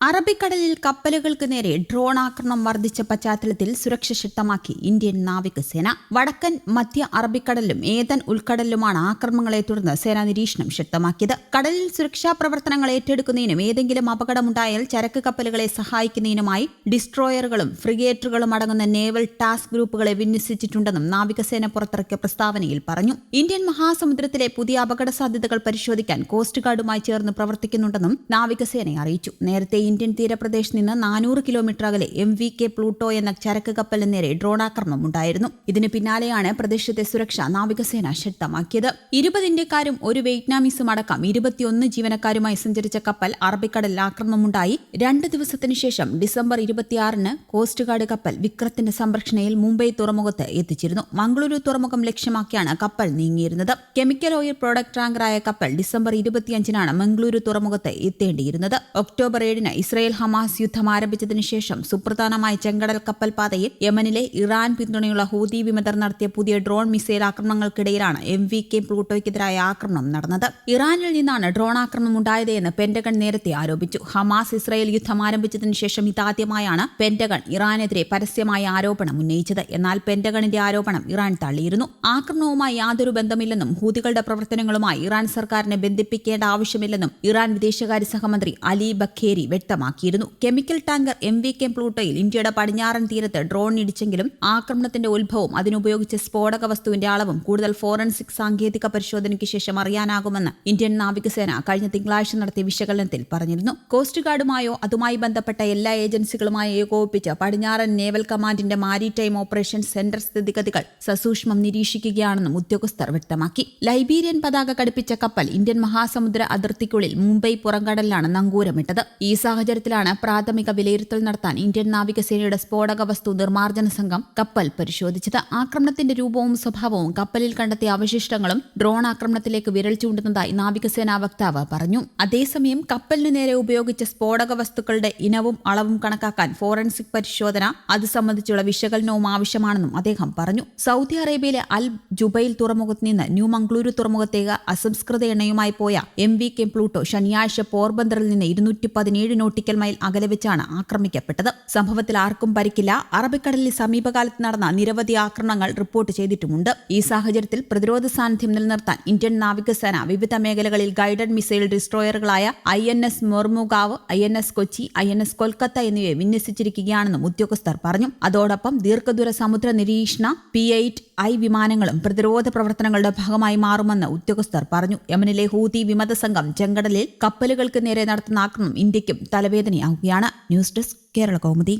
അറബിക്കടലിൽ കപ്പലുകൾക്ക് നേരെ ഡ്രോൺ ആക്രമണം വർദ്ധിച്ച പശ്ചാത്തലത്തിൽ സുരക്ഷ ശക്തമാക്കി ഇന്ത്യൻ നാവികസേന വടക്കൻ മധ്യ അറബിക്കടലിലും ഏതൻ ഉൾക്കടലിലുമാണ് ആക്രമണങ്ങളെ തുടർന്ന് സേനാ നിരീക്ഷണം ശക്തമാക്കിയത്. കടലിൽ സുരക്ഷാ പ്രവർത്തനങ്ങൾ ഏറ്റെടുക്കുന്നതിനും ഏതെങ്കിലും അപകടമുണ്ടായാൽ ചരക്ക് കപ്പലുകളെ സഹായിക്കുന്നതിനുമായി ഡിസ്ട്രോയറുകളും ഫ്രിഗേറ്ററുകളും അടങ്ങുന്ന നേവൽ ടാസ്ക് ഗ്രൂപ്പുകളെ വിന്യസിച്ചിട്ടുണ്ടെന്നും നാവികസേന പുറത്തിറക്കിയ പ്രസ്താവനയിൽ പറഞ്ഞു. ഇന്ത്യൻ മഹാസമുദ്രത്തിലെ പുതിയ അപകട സാധ്യതകൾ പരിശോധിക്കാൻ കോസ്റ്റ് ഗാർഡുമായി ചേർന്ന് പ്രവർത്തിക്കുന്നുണ്ടെന്നും നാവികസേന അറിയിച്ചു. നേരത്തെ ഇന്ത്യൻ തീരപ്രദേശത്ത് നിന്ന് നാനൂറ് കിലോമീറ്റർ അകലെ എം വി കെ പ്ലൂട്ടോ എന്ന ചരക്ക് കപ്പലിന് നേരെ ഡ്രോൺ ആക്രമണം ഉണ്ടായിരുന്നു. ഇതിന് പിന്നാലെയാണ് പ്രദേശത്തെ സുരക്ഷ നാവികസേന ശക്തമാക്കിയത്. ഇരുപത് ഇന്ത്യക്കാരും ഒരു വിയറ്റ്നാമീസും അടക്കം ഇരുപത്തിയൊന്ന് ജീവനക്കാരുമായി സഞ്ചരിച്ച കപ്പൽ അറബിക്കടലിൽ ആക്രമണമുണ്ടായി. രണ്ട് ദിവസത്തിനു ശേഷം ഡിസംബർ ഇരുപത്തിയാറിന് കോസ്റ്റ് ഗാർഡ് കപ്പൽ വിക്രത്തിന്റെ സംരക്ഷണയിൽ മുംബൈ തുറമുഖത്ത് എത്തിച്ചിരുന്നു. മംഗളൂരു തുറമുഖം ലക്ഷ്യമാക്കിയാണ് കപ്പൽ നീങ്ങിയിരുന്നത്. കെമിക്കൽ ഓയിൽ പ്രോഡക്റ്റ് ടാങ്കറായ കപ്പൽ ഡിസംബർ ഇരുപത്തിയഞ്ചിനാണ് മംഗളൂരു തുറമുഖത്ത് എത്തേണ്ടിയിരുന്നത്. ഒക്ടോബർ ഏഴിന് ഇസ്രയേൽ ഹമാസ് യുദ്ധം ആരംഭിച്ചതിനു ശേഷം സുപ്രധാനമായ ചെങ്കടൽ കപ്പൽ പാതയിൽ യമനിലെ ഇറാൻ പിന്തുണയുള്ള ഹൂതി വിമതർ നടത്തിയ പുതിയ ഡ്രോൺ മിസൈൽ ആക്രമണങ്ങൾക്കിടയിലാണ് എം വി കെ പ്ലൂട്ടോയ്ക്കെതിരായ ആക്രമണം നടന്നത്. ഇറാനിൽ നിന്നാണ് ഡ്രോൺ ആക്രമണം ഉണ്ടായതെന്ന് പെന്റഗൺ നേരത്തെ ആരോപിച്ചു. ഹമാസ് ഇസ്രയേൽ യുദ്ധം ആരംഭിച്ചതിനു ശേഷം ഇതാദ്യമായാണ് പെന്റഗൺ ഇറാനെതിരെ പരസ്യമായ ആരോപണം ഉന്നയിച്ചത്. എന്നാൽ പെന്റഗണിന്റെ ആരോപണം ഇറാൻ തള്ളിയിരുന്നു. ആക്രമണവുമായി യാതൊരു ബന്ധമില്ലെന്നും ഹൂതികളുടെ പ്രവർത്തനങ്ങളുമായി ഇറാൻ സർക്കാരിനെ ബന്ധിപ്പിക്കേണ്ട ആവശ്യമില്ലെന്നും ഇറാൻ വിദേശകാര്യ സഹമന്ത്രി അലി ബഖേരി വ്യക്തമാക്കിയിരുന്നു. Chemical tanker M V K പ്ലൂട്ടോയിൽ ഇന്ത്യയുടെ പടിഞ്ഞാറൻ തീരത്ത് ഡ്രോൺ ഇടിച്ചെങ്കിലും ആക്രമണത്തിന്റെ ഉത്ഭവം അതിനുപയോഗിച്ച സ്ഫോടക വസ്തുവിന്റെ അളവും കൂടുതൽ ഫോറൻസിക് സാങ്കേതിക പരിശോധനയ്ക്ക് ശേഷം അറിയാനാകുമെന്ന് ഇന്ത്യൻ നാവികസേന കഴിഞ്ഞ തിങ്കളാഴ്ച നടത്തിയ വിശകലനത്തിൽ പറഞ്ഞിരുന്നു. കോസ്റ്റ് ഗാർഡുമായോ അതുമായി ബന്ധപ്പെട്ട എല്ലാ ഏജൻസികളുമായോ ഏകോപിപ്പിച്ച് പടിഞ്ഞാറൻ നേവൽ കമാൻഡിന്റെ മാരിടൈം ഓപ്പറേഷൻ സെന്റർ സ്ഥിതിഗതികൾ സസൂക്ഷ്മം നിരീക്ഷിക്കുകയാണെന്നും ഉദ്യോഗസ്ഥർ വ്യക്തമാക്കി. ലൈബീരിയൻ പതാക കടുപ്പിച്ച കപ്പൽ ഇന്ത്യൻ മഹാസമുദ്ര അതിർത്തിക്കുള്ളിൽ മുംബൈ പുറംകടലിലാണ് നങ്കൂരമിട്ടത്. ഈ സാഹചര്യത്തിലാണ് പ്രാഥമിക വിലയിരുത്തൽ നടത്താൻ ഇന്ത്യൻ നാവികസേനയുടെ സ്ഫോടക വസ്തു നിർമ്മാർജന സംഘം കപ്പൽ പരിശോധിച്ചത്. ആക്രമണത്തിന്റെ രൂപവും സ്വഭാവവും കപ്പലിൽ കണ്ടെത്തിയ അവശിഷ്ടങ്ങളും ഡ്രോൺ ആക്രമണത്തിലേക്ക് വിരൽ ചൂണ്ടുന്നതായി നാവികസേനാ വക്താവ് പറഞ്ഞു. അതേസമയം കപ്പലിനു നേരെ ഉപയോഗിച്ച സ്ഫോടക വസ്തുക്കളുടെ ഇനവും അളവും കണക്കാക്കാൻ ഫോറൻസിക് പരിശോധന അത് സംബന്ധിച്ചുള്ള വിശകലനവും ആവശ്യമാണെന്നും അദ്ദേഹം പറഞ്ഞു. സൗദി അറേബ്യയിലെ അൽ ജുബൈൽ തുറമുഖത്ത് നിന്ന് ന്യൂ മംഗളൂരു തുറമുഖത്തേക്ക് അസംസ്കൃത എണ്ണയുമായി പോയ എം വി കെ പ്ലൂട്ടോ ശനിയാഴ്ച പോർബന്ദറിൽ നിന്ന് ഇരുന്നൂറ്റി പതിനേഴ് നോട്ടിക്കൽ മൈൽ അകലെ വെച്ചാണ് ആക്രമിക്കപ്പെട്ടത്. സംഭവത്തിൽ ആർക്കും പരിക്കില്ല. അറബിക്കടലിൽ സമീപകാലത്ത് നടന്ന നിരവധി ആക്രമണങ്ങൾ റിപ്പോർട്ട് ചെയ്തിട്ടുമുണ്ട്. ഈ സാഹചര്യത്തിൽ പ്രതിരോധ സാന്നിധ്യം നിലനിർത്താൻ ഇന്ത്യൻ നാവികസേന വിവിധ മേഖലകളിൽ guided missile ഡിസ്ട്രോയറുകളായ I N S Mormugao I N S Kochi I N S Kolkata എന്നിവയെ വിന്യസിച്ചിരിക്കുകയാണെന്നും ഉദ്യോഗസ്ഥർ പറഞ്ഞു. അതോടൊപ്പം ദീർഘദൂര സമുദ്ര നിരീക്ഷണ പി എയ്റ്റ് ഐ വിമാനങ്ങളും പ്രതിരോധ പ്രവർത്തനങ്ങളുടെ ഭാഗമായി മാറുമെന്ന് ഉദ്യോഗസ്ഥർ പറഞ്ഞു. യമനിലെ ഹൂതി വിമത സംഘം ചെങ്കടലിൽ കപ്പലുകൾക്ക് നേരെ നടത്തുന്ന ആക്രമണം ഇന്ത്യക്കും തലവേദനയാവുകയാണ് ന്യൂസ് ഡെസ്ക് കേരള കൗമുദി.